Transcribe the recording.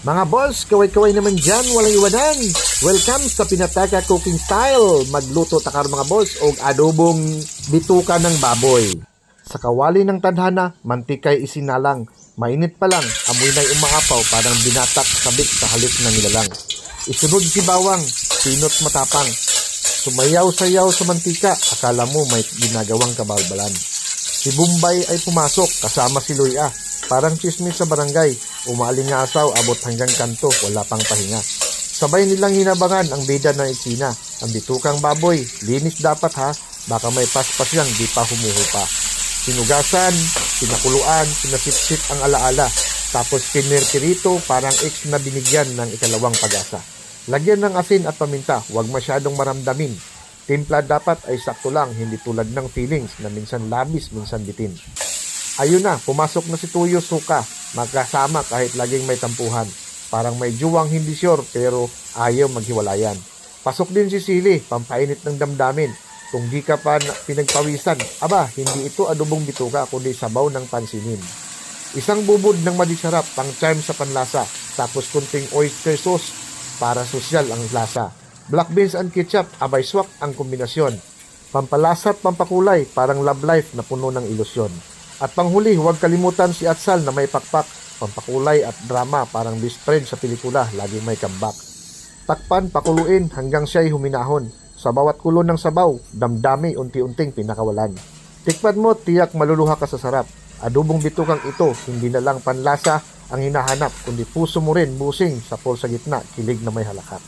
Mga boss, kaway-kaway naman dyan, walang iwanan. Welcome sa Pinataka Cooking Style. Magluto takar mga boss og adobong bituka ng baboy. Sa kawali ng tadhana, mantikay isinalang. Mainit pa lang, amoy na'y umaapaw parang binatak sabik sa halip ng nilalang. Isunod si bawang, pinot matapang. Sumayaw-sayaw sa mantika, akala mo may ginagawang kabalbalan. Si Bombay ay pumasok kasama si Luya. Parang chismis sa barangay, umaalingasaw abot hanggang kanto, wala pang pahinga. Sabay nilang hinabangan ang bida ng eksina. Ang bitukang baboy, linis dapat ha, baka may paspas yang di pa humuhupa. Sinugasan, pinakuluan, pinasipsip ang alaala, tapos pinirtirito parang ex na binigyan ng ikalawang pag-asa. Lagyan ng asin at paminta, huwag masyadong maramdamin. Timpla dapat ay sakto lang, hindi tulad ng feelings na minsan labis, minsan bitin. Ayun na, pumasok na si Tuyo Suka, magkasama kahit laging may tampuhan. Parang may juwang hindi sure pero ayaw maghiwalayan. Pasok din si Sili, pampainit ng damdamin. Kung di ka pa na- pinagpawisan, aba, hindi ito adobong bituka kundi sabaw ng pansinin. Isang bubod ng madisarap, pang charm sa panlasa, tapos kunting oyster sauce para sosyal ang lasa. Black beans and ketchup, abay swak ang kombinasyon. Pampalasa at pampakulay, parang love life na puno ng ilusyon. At panghuli, huwag kalimutan si Atsal na may pakpak, pampakulay at drama, parang best friend sa pelikula, laging may comeback. Takpan, pakuluin hanggang siya'y huminahon. Sa bawat kulo ng sabaw, damdami unti-unting pinakawalan. Tikman mo, tiyak maluluha ka sa sarap. Adobong bitukang ito, hindi na lang panlasa ang hinahanap, kundi puso mo rin busing sa pol sa gitna, kilig na may halakat.